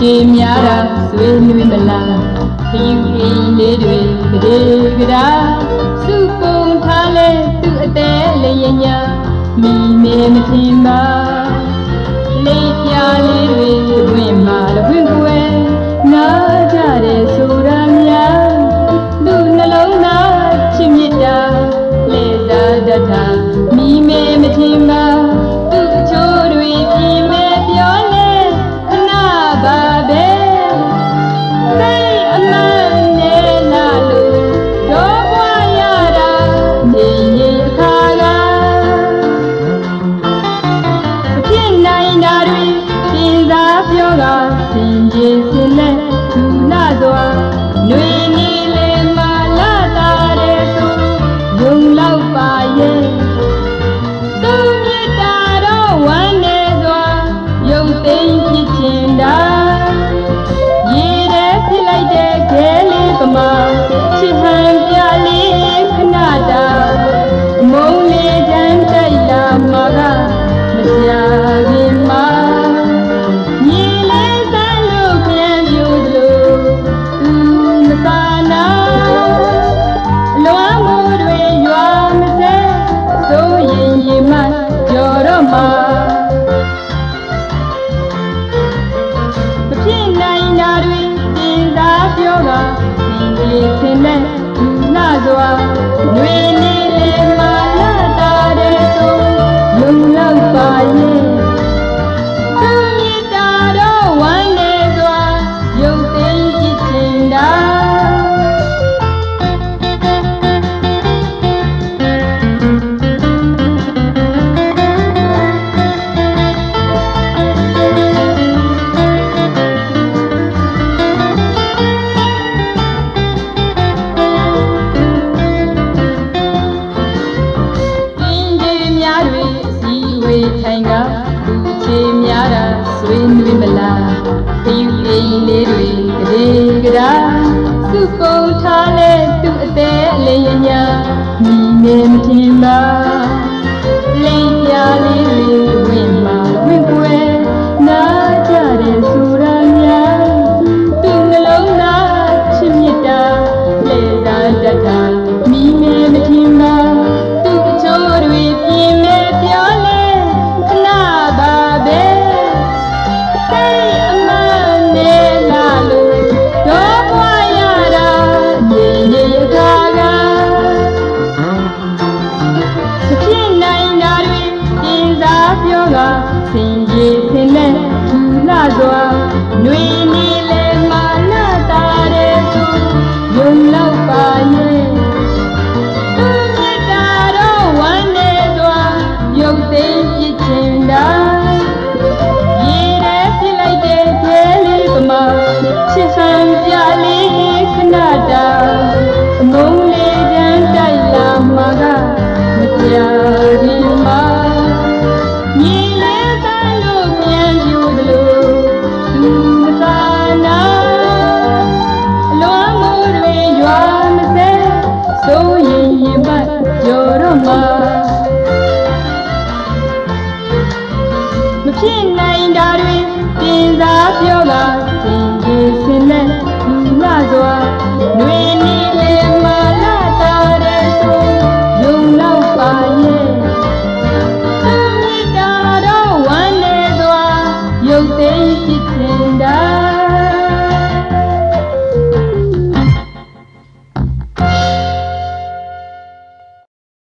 ရှည်များတာဆွေးနွေးမလားခရီးခရီးလေးတွေကလေးကရာစုကုံထားလဲသူ့အသေးလေးညာမိမေမထင်ပါလေးပြားလေးတွေတွင်မှာတွင်ကွယ်နားကြတယ်ဆိုတာများသူ့နှလုံးသားချစ်မြတ်တာလေသာတတ်တာမိမေမထင်ပါ Jesus. ပြောတာသင်ကြီးစင်နဲ့နာစွာညွေနေလေမှာ တွင်တွင်မလားခယူလေးလေးတွေကလေးကရာသူ့ပုံထားလဲသူ့အသေးအလေးညာမိနေမထင်ပါ ကစင်ကြီးစင်နဲ့ထူလာစွာ တာတွင်ပြင်သာပြောလာ